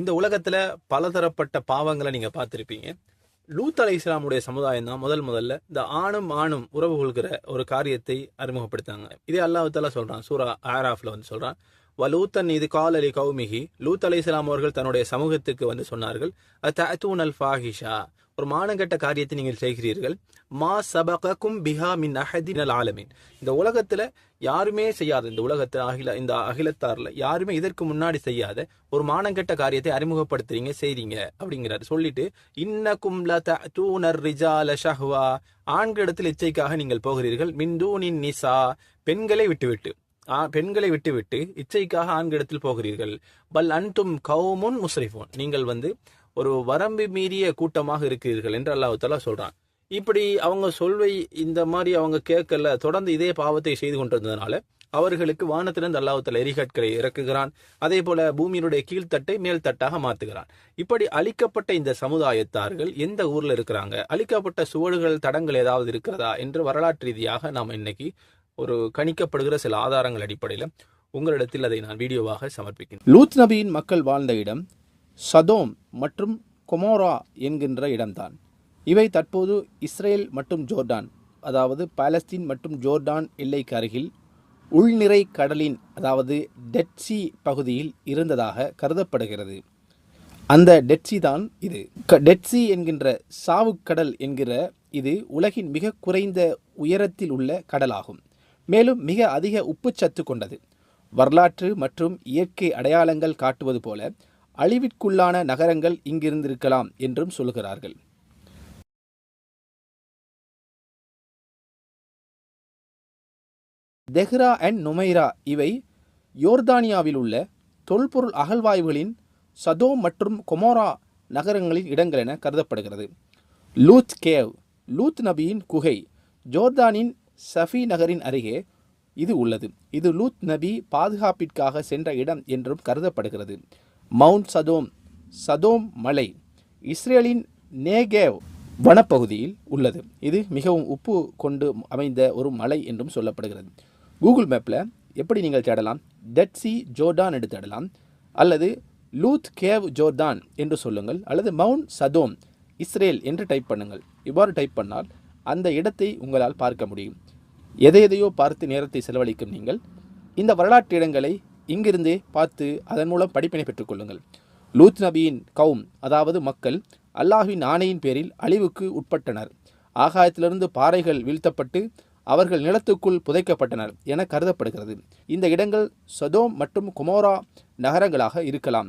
இந்த உலகத்துல பலதரப்பட்ட பாவங்களை நீங்க பார்த்திருப்பீங்க. லூத் அலை இஸ்லாமுடைய சமுதாயம் தான் முதல் முதல்ல இந்த ஆணும் ஆணும் உறவு கொள்கிற ஒரு காரியத்தை அறிமுகப்படுத்தாங்க இதே அல்லாஹால சொல்றான். சூரா ஆராஃப்ல வந்து சொல்றான். வலூத்தன் இது கால் அலி கௌமிகி லூத் அலை இஸ்லாம் அவர்கள் தன்னுடைய சமூகத்துக்கு வந்து சொன்னார்கள் அத்தூன் அல் ஃபாஹிஷா? ஒரு மானங்கட்ட காரியத்தை நீங்கள் செய்கிறீர்கள். மா சபகக்கும் பிஹா மின் அஹதின் அல் ஆலமீன். இந்த உலகத்துல யாருமே செய்யாத இந்த உலகத்துல அகில இந்த அகிலத்தாரில் யாருமே இதற்கு முன்னாடி செய்யாத ஒரு மானங்கட்ட காரியத்தை அறிமுகப்படுத்துறீங்க செய்றீங்க அப்படிங்கிறாரு. சொல்லிட்டு இன்னக்கும் லதூனர் ரிஜால ஷஹ்வா. ஆண்களிடத்தில் இச்சைக்காக நீங்கள் போகிறீர்கள். மின்தூனின் நிசா. பெண்களை விட்டுவிட்டு. பெண்களை விட்டுவிட்டு இச்சைக்காக ஆண்களிடத்தில் போகிறீர்கள். பல் அன்தும் கவுமுன் முஸ்ரிஃபோன். நீங்கள் வந்து ஒரு வரம்பு மீறிய கூட்டமாக இருக்கிறீர்கள் என்று அல்லாஹாலா சொல்றான். இப்படி அவங்க சொல்வை இந்த மாதிரி அவங்க கேட்கல தொடர்ந்து இதே பாவத்தை செய்து கொண்டிருந்ததுனால அவர்களுக்கு வானத்திலிருந்து அல்லாஹ் எரிகற்களை இறக்குகிறான். அதே போல பூமியினுடைய கீழ்த்தட்டை மேல் தட்டாக மாத்துகிறான் இப்படி அழிக்கப்பட்ட இந்த சமுதாயத்தார்கள் எந்த ஊர்ல இருக்கிறாங்க? அழிக்கப்பட்ட சுவடுகள் தடங்கள் ஏதாவது இருக்கிறதா? என்று வரலாற்று ரீதியாக நாம் இன்னைக்கு ஒரு கணிக்கப்படுகிற சில ஆதாரங்கள் அடிப்படையில் உங்களிடத்தில் அதை நான் வீடியோவாக சமர்ப்பிக்கிறேன் லூத் நபியின் மக்கள் வாழ்ந்த இடம் சதோம் மற்றும் கொமோரா என்கின்ற இடம்தான். இவை தற்போது இஸ்ரேல் மற்றும் ஜோர்டான் அதாவது பாலஸ்தீன் மற்றும் ஜோர்டான் எல்லைக்கு அருகில் உள்நிறை கடலின் அதாவது டெட்சி பகுதியில் இருந்ததாக கருதப்படுகிறது. அந்த டெட்சி தான் இது. க- டெட்சி என்கின்ற சாவுக்கடல் என்கிற இது உலகின் மிக குறைந்த உயரத்தில் உள்ள கடலாகும். மேலும் மிக அதிக உப்புச்சத்து கொண்டது. வரலாற்று மற்றும் இயற்கை அடையாளங்கள் காட்டுவது போல அழிவிற்குள்ளான நகரங்கள் இங்கிருந்திருக்கலாம் என்றும் சொல்கிறார்கள். தெஹ்ரா அண்ட் நுமைரா இவை யோர்தானியாவில் உள்ள தொல்பொருள் அகழ்வாய்வுகளின் சதோ மற்றும் கொமோரா நகரங்களின் இடங்கள் என கருதப்படுகிறது. லூத் கேவ் லூத் நபியின் குகை ஜோர்தானின் சஃபி நகரின் அருகே இது உள்ளது. இது லூத் நபி பாதுகாப்பிற்காக சென்ற இடம் என்றும் கருதப்படுகிறது. மவுண்ட் சதோம் சதோம் மலை இஸ்ரேலின் நேகேவ் வனப்பகுதியில் உள்ளது. இது மிகவும் உப்பு கொண்டு அமைந்த ஒரு மலை என்றும் சொல்லப்படுகிறது. கூகுள் மேப்பில் எப்படி நீங்கள் தேடலாம்? டெட் சி ஜோர்டான் என்று தேடலாம். அல்லது லூத் கேவ் ஜோர்டான் என்று சொல்லுங்கள். அல்லது மவுண்ட் சதோம் இஸ்ரேல் என்று டைப் பண்ணுங்கள். இவ்வாறு டைப் பண்ணால் அந்த இடத்தை உங்களால் பார்க்க முடியும். எதை எதையோ பார்த்து நேரத்தை செலவழிக்கும் நீங்கள். இந்த வரலாற்று இடங்களை இங்கிருந்தே பார்த்து அதன் மூலம் படிப்பினை பெற்றுக்கொள்ளுங்கள் லூத் நபியின் கவும் அதாவது மக்கள் அல்லாஹுவின் ஆணையின் பேரில் அழிவுக்கு உட்பட்டனர். ஆகாயத்திலிருந்து பாறைகள் வீழ்த்தப்பட்டு அவர்கள் நிலத்துக்குள் புதைக்கப்பட்டனர் என கருதப்படுகிறது. இந்த இடங்கள் சதோம் மற்றும் குமோரா நகரங்களாக இருக்கலாம்.